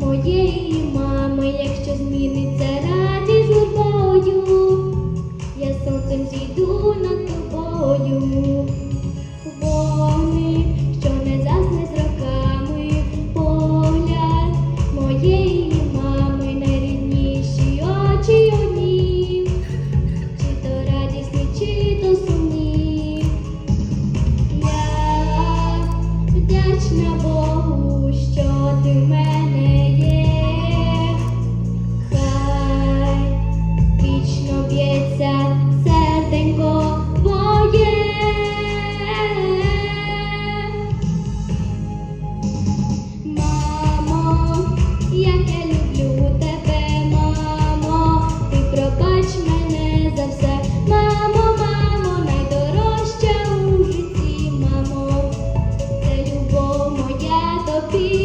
моєї мами, якщо зміниться радість журбою, я сонцем зійду над тобою. be